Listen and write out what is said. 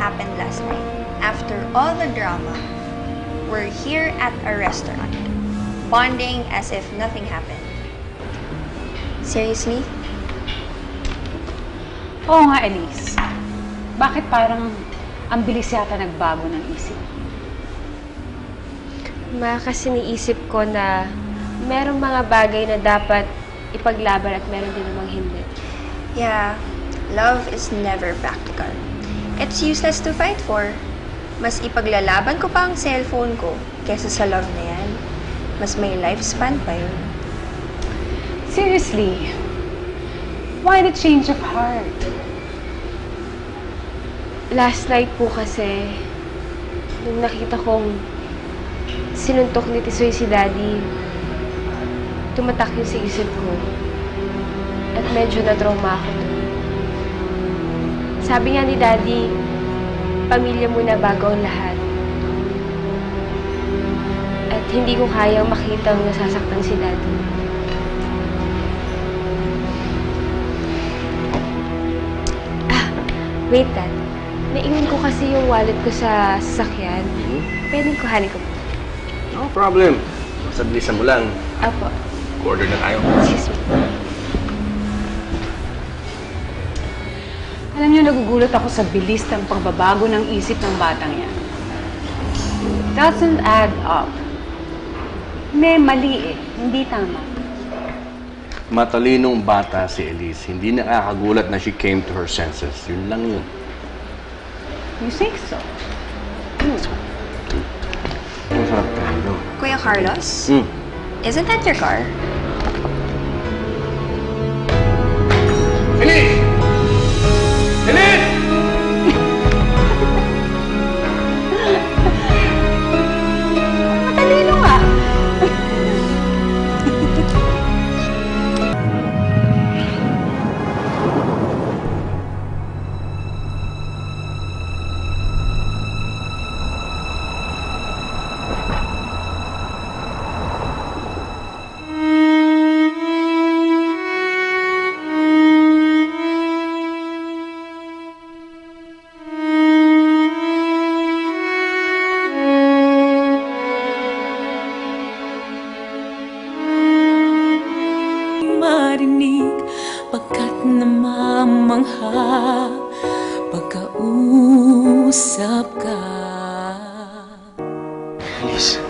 happened last night. After all the drama, we're here at a restaurant, bonding as if nothing happened. Seriously? Oo nga, Elise. Bakit parang ang bilis yata nagbago ng isip? Ma, kasi niisip ko na merong mga bagay na dapat ipaglaban at meron din namang hindi. Yeah, love is never practical. It's useless to fight for. Mas ipaglalaban ko pa ang cellphone ko kesa sa love na yan. Mas may lifespan pa yun. Seriously, why the change of heart? Last night po kasi, nung nakita kong sinuntok ni Tisoy si Daddy, tumatak yun sa isip ko. At medyo na-trauma ako dun. Sabi nga ni Daddy, pamilya muna bago ang lahat. At hindi ko kayang makitang nasasaktan si Daddy. Ah, wait Dad. Naiwan ko kasi yung wallet ko sa sasakyan. Pwedeng kuhanin ko po. No problem. Basta bilisan mo lang. Apo. Order na tayo. Excuse me. Alam niyo, nagugulat ako sa bilis ng pagbabago ng isip ng batang yan. Doesn't add up. May mali eh. Hindi tama. Matalinong bata si Elise. Hindi nakakagulat na she came to her senses. Yun lang yun. You say so. Masarap tayo. Kuya Carlos, Hmm. isn't that your car? Sapagkat namamangha Pagkausap ka. Elise